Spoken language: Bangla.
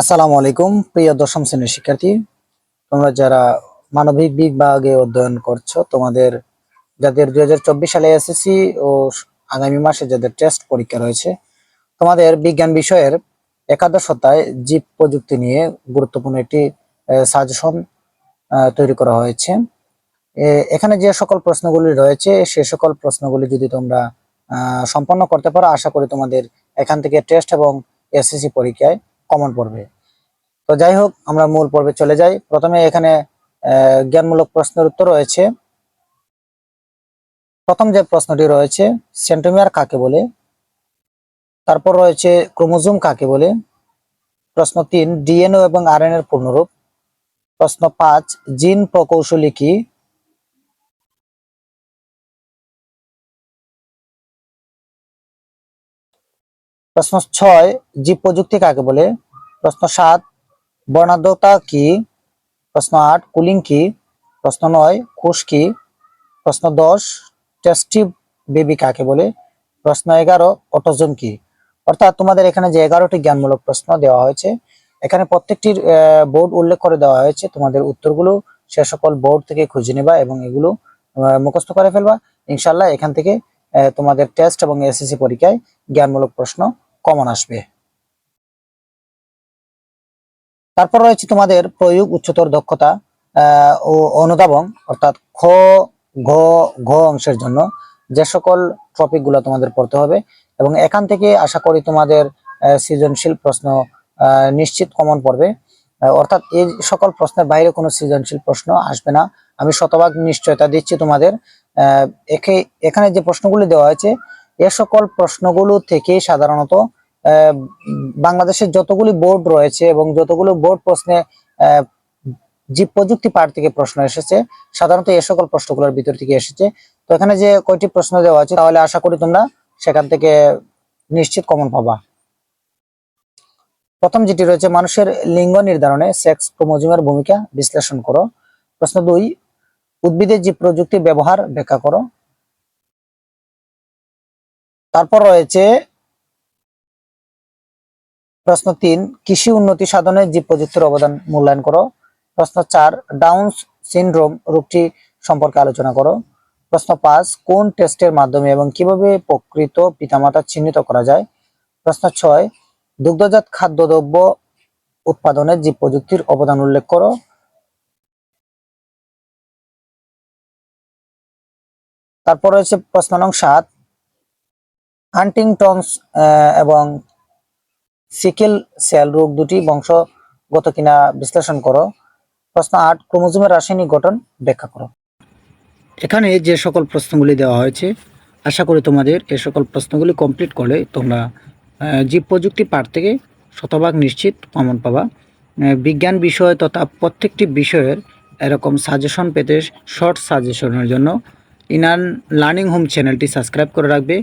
আসসালামু আলাইকুম, প্রিয় দশম শ্রেণির শিক্ষার্থী। তোমরা যারা মানবিক বিভাগে অধ্যয়ন করছ, তোমাদের যাদের দুই হাজার চব্বিশ সালে এসএসসি ও আগামী মাসে যাদের টেস্ট পরীক্ষা রয়েছে, তোমাদের বিজ্ঞান বিষয়ের একাদশ সপ্তাহে জীব প্রযুক্তি নিয়ে গুরুত্বপূর্ণ একটি সাজেশন তৈরি করা হয়েছে। এখানে যে সকল প্রশ্নগুলি রয়েছে, সে সকল প্রশ্নগুলি যদি তোমরা সম্পন্ন করতে পারো, আশা করি তোমাদের এখান থেকে টেস্ট এবং এসএসসি পরীক্ষায় কমন পড়বে তো যাই হোক, আমরা মূল পর্বে চলে যাই। প্রথমে এখানে জ্ঞানমূলক প্রশ্নের উত্তর রয়েছে। প্রথম যে প্রশ্নটি রয়েছে সেন্টোমিয়ার কাকে বলে? তারপর রয়েছে, ক্রোমোজোম কাকে বলে? প্রশ্ন তিন ডিএনও এবং আরএনএ এর পূর্ণরূপ। প্রশ্ন পাঁচ, জিন প্রকৌশলী কি? প্রশ্ন ছয়, জীব প্রযুক্তি কাকে বলে? প্রশ্ন সাত, বর্ণাঢ্যতা কি? প্রশ্ন আট, কুলিং কি? প্রশ্ন নয় কোষ কি? প্রশ্ন দশ, টেস্টি বেবি কাকে বলে? প্রশ্ন এগারো অটোজম কি? অর্থাৎ তোমাদের এখানে যে এগারোটি জ্ঞানমূলক প্রশ্ন দেওয়া হয়েছে, এখানে প্রত্যেকটির বোর্ড উল্লেখ করে দেওয়া হয়েছে। তোমাদের উত্তরগুলো সে সকল বোর্ড থেকে খুঁজে নেবা এবং এগুলো মুখস্থ করে ফেলবা। ইনশাল্লাহ এখান থেকে তোমাদের টেস্ট এবং এসএসসি পরীক্ষায় জ্ঞানমূলক প্রশ্ন কমন আসবে। তারপর রয়েছে তোমাদের প্রয়োগ উচ্চতর দক্ষতা ও অনুধাবন, অর্থাৎ খ, ঘ ঘ অংশের জন্য যে সকল টপিকগুলো তোমাদের পড়তে হবে এবং এখান থেকে আশা করি তোমাদের সৃজনশীল প্রশ্ন নিশ্চিত কমন পড়বে। অর্থাৎ এই সকল প্রশ্নের বাইরে কোনো সৃজনশীল প্রশ্ন আসবে না। আমি শতভাগ নিশ্চয়তা দিচ্ছি তোমাদের। এখানে যে প্রশ্নগুলি দেওয়া হয়েছে, এ সকল প্রশ্নগুলো থেকে সাধারণত বাংলাদেশের যতগুলি বোর্ড রয়েছে এবং যতগুলো বোর্ড প্রশ্নে জীব প্রযুক্তি পাঠ থেকে প্রশ্ন এসেছে, সাধারণত এই সকল প্রশ্নগুলোর ভিতর থেকে এসেছে। তো এখানে যে কয়টি প্রশ্ন দেওয়া আছে, তাহলে আশা করি তোমরা সেখান থেকে নিশ্চিত কমন পাবা। প্রথম যেটি রয়েছে, মানুষের লিঙ্গ নির্ধারণে সেক্স ক্রোমোজোমের ভূমিকা বিশ্লেষণ করো। প্রশ্ন দুই উদ্ভিদের জীব প্রযুক্তি ব্যবহার ব্যাখ্যা করো। তারপর রয়েছে প্রশ্ন তিন, কৃষি উন্নতি সাধনে জীব প্রযুক্তির অবদান মূল্যায়ন করো। প্রশ্ন চার ডাউন সিনড্রোম রোগটি সম্পর্কে আলোচনা করো। প্রশ্ন পাঁচ, কোন টেস্টের মাধ্যমে এবং কীভাবে প্রকৃত পিতামাতা চিহ্নিত করা যায়? প্রশ্ন ছয়, দুগ্ধজাত খাদ্যদ্রব্য উৎপাদনে জীব প্রযুক্তির অবদান উল্লেখ করো। তারপর রয়েছে প্রশ্ন নং সাত হান্টিংটনস এবং সিকেল সেল রোগ দুটি বংশগত কিনা বিশ্লেষণ করো। প্রশ্ন আট, ক্রোমোজোমের রাসায়নিক গঠন ব্যাখ্যা করো। এখানে যে সকল প্রশ্নগুলি দেওয়া হয়েছে, আশা করি তোমাদের এ সকল প্রশ্নগুলি কমপ্লিট করলে তোমরা জীব প্রযুক্তি পাঠ থেকে শতভাগ নিশ্চিত কমন পাবা। বিজ্ঞান বিষয় তথা প্রত্যেকটি বিষয়ের এরকম সাজেশন পেতে শর্ট সাজেশনের জন্য ইনান লার্নিং হোম চ্যানেলটি সাবস্ক্রাইব করে রাখবে।